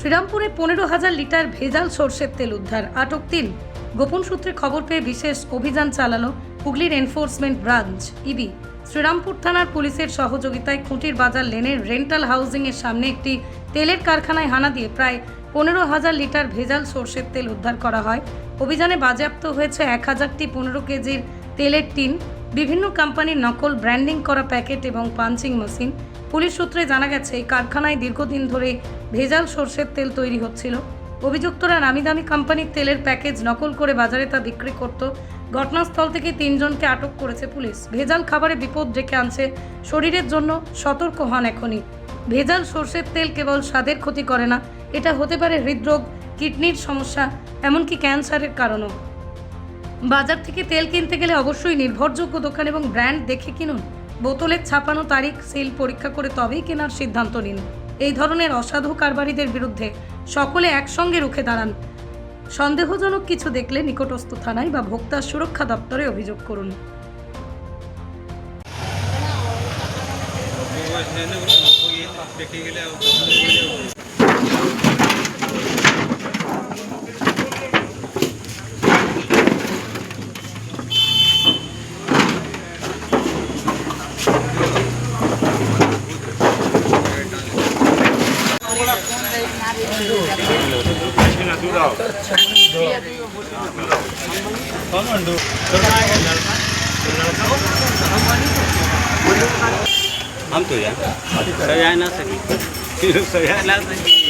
শ্রীরামপুরে পনেরো হাজার লিটার ভেজাল সর্ষের তেল উদ্ধার, আটক তিন। গোপন সূত্রে খবর পেয়ে বিশেষ অভিযান চালালো হুগলির এনফোর্সমেন্ট ব্রাঞ্চ, ইবি। শ্রীরামপুর থানার পুলিশের সহযোগিতায় খুঁটির বাজার লেনের রেন্টাল হাউজিং এর সামনে একটি তেলের কারখানায় হানা দিয়ে প্রায় পনেরো হাজার লিটার ভেজাল সর্ষের তেল উদ্ধার করা হয়। অভিযানে বাজেয়াপ্ত হয়েছে এক হাজারটি পনেরো কেজির তেলের টিন, বিভিন্ন কোম্পানির নকল ব্র্যান্ডিং করা প্যাকেট এবং পাঞ্চিং মেশিন। পুলিশ সূত্রে জানা গেছে, এই কারখানায় দীর্ঘদিন ধরে ভেজাল সর্ষের তেল তৈরি হচ্ছিল। অভিযুক্তরা নামি দামি কোম্পানির তেলের প্যাকেজ নকল করে বাজারে তা বিক্রি করত। ঘটনাস্থল থেকে তিনজনকে আটক করেছে পুলিশ। ভেজাল খাবারে বিপদ ডেকে আনছে শরীরের জন্য সতর্ক হন এখনই। ভেজাল সর্ষের তেল কেবল স্বাদের ক্ষতি করে না, এটা হতে পারে হৃদরোগ, কিডনির সমস্যা, এমনকি ক্যান্সারের কারণও। বাজার থেকে তেল কিনতে গেলে অবশ্যই নির্ভরযোগ্য দোকান এবং ব্র্যান্ড দেখে কিনুন। বোতলের ছাপানো তারিখ সিল পরীক্ষা করে তবেই কেনার সিদ্ধান্ত নিন। এই ধরনের অসাধু কারবারিদের বিরুদ্ধে সকলে একসঙ্গে রুখে দাঁড়ান। সন্দেহজনক কিছু দেখলে নিকটস্থ থানায় বা ভোক্তা সুরক্ষা দপ্তরে অভিযোগ করুন। આમ તો યાર સજાય ના શકે સજાય ના શકે